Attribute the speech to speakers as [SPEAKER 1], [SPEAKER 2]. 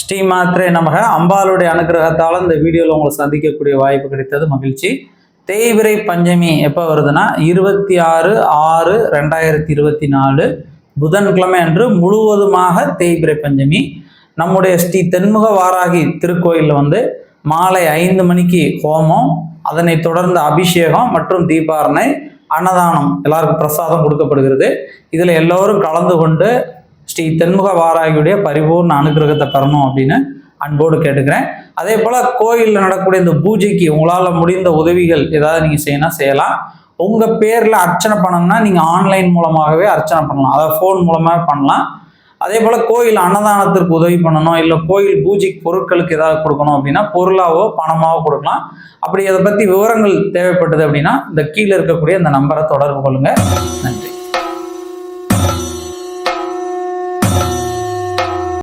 [SPEAKER 1] ஸ்ரீ மாத்திரே நமக. அம்பாளுடைய அனுகிரகத்தால் இந்த வீடியோவில் உங்களை சந்திக்கக்கூடிய வாய்ப்பு கிடைத்தது மகிழ்ச்சி. தேய்விரை பஞ்சமி எப்போ வருதுன்னா? இருபத்தி ஆறு ஆறு ரெண்டாயிரத்தி இருபத்தி நாலு புதன்கிழமை அன்று முழுவதுமாக தேய்பிரை பஞ்சமி. நம்முடைய ஸ்ரீ தென்முக வாராகி திருக்கோயிலில் வந்து மாலை ஐந்து மணிக்கு ஹோமம் அதனைத் தொடர்ந்து அபிஷேகம் மற்றும் தீபாரணை அன்னதானம் எல்லாருக்கும் பிரசாதம் கொடுக்கப்படுகிறது. இதில் எல்லோரும் கலந்து கொண்டு ஸ்ரீ தென்முக வாராகியுடைய பரிபூர்ண அனுகிரகத்தை பெறணும் அப்படின்னு அன்போடு கேட்டுக்கிறேன். அதே போல் கோயிலில் நடக்கக்கூடிய இந்த பூஜைக்கு உங்களால் முடிந்த உதவிகள் ஏதாவது நீங்கள் செய்யணும் செய்யலாம். உங்கள் பேரில் அர்ச்சனை பண்ணணும்னா நீங்கள் ஆன்லைன் மூலமாகவே அர்ச்சனை பண்ணலாம். அதாவது ஃபோன் மூலமாக பண்ணலாம். அதே போல் கோயில் அன்னதானத்திற்கு உதவி பண்ணணும். இல்லை கோயில் பூஜைக்கு பொருட்களுக்கு ஏதாவது கொடுக்கணும் அப்படின்னா பொருளாவோ பணமாவோ கொடுக்கலாம். அப்படி அதை பற்றி விவரங்கள் தேவைப்பட்டது அப்படின்னா இந்த கீழே இருக்கக்கூடிய இந்த நம்பரை தொடர்பு கொள்ளுங்கள் நன்றி.